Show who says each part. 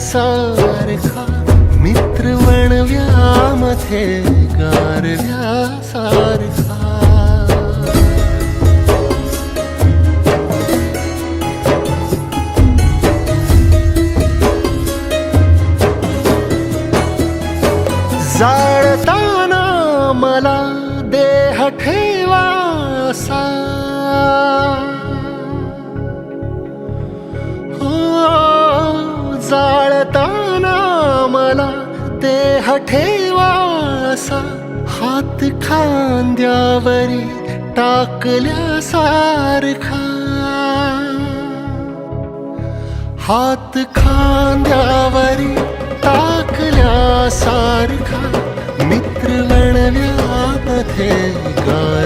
Speaker 1: सारखा मित्र वणव्यामध्ये गारव्या सारखा. जाळताना मला देह ठेवासा मला देह ठेवासा हात खांद्यावरी टाकल्यासारखा हात खांद्यावरी टाकल्यासारखा मित्र वणव्यामध्ये गाय.